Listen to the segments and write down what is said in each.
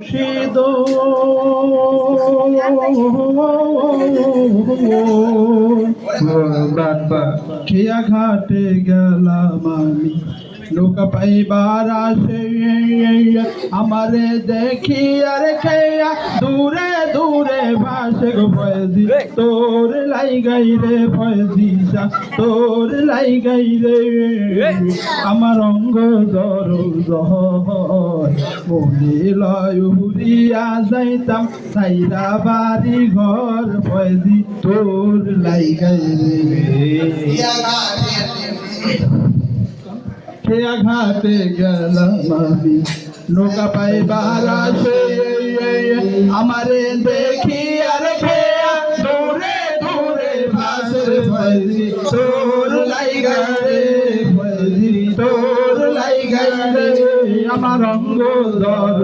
মুর্শিদ খেয়া ঘাটে গেলাম আমি? নৌকা পাইবার আসে আমারে দেখি আর খেয়া দূরে দূরে ভাসে গো ফয়জি। তোর লাই গাই রে ফয়জি তোর লাই গাই রে আমার অঙ্গ দর মনে লয় উড়িয়া যাইতাম, সাইরা বাড়ি ঘর ফয়জি তোর লাইগাই খেয়া ঘাটে গেলাম আমি? নৌকা পাইবার আসে আমারে দেখি রে আমার অঙ্গ দর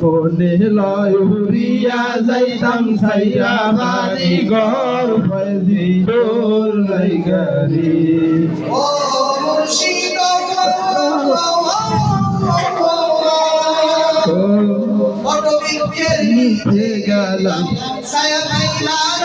কোনে লয় উড়িয়া যাইতাম সাইরা বাড়ি ঘর ও মুর্শিদ গেলাম পাইলার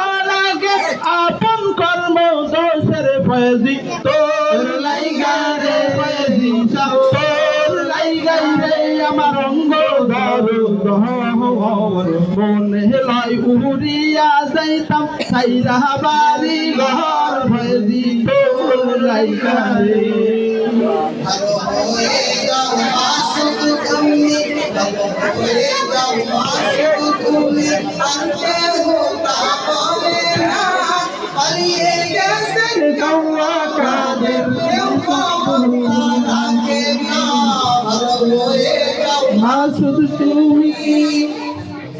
মনে লয় উড়িয়া যাইতাম সাইরা বাড়ি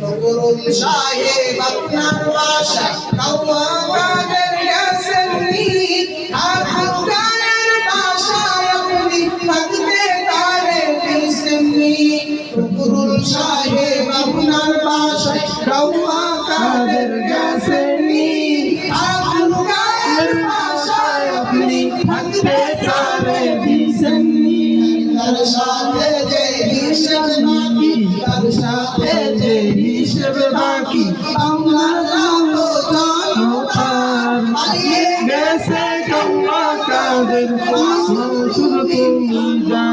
নগরুল সাহেব আপনার বাসা গেছেন নি আর আপনার বাসায় আপনি থাকতে তারে দিয়েছেন নগরুল সাহেব আপনার বাসায় কাউয়া কাদের গেছেন নি আর সাথে যে হিসেব বাকি। শুধু তুমি জানো।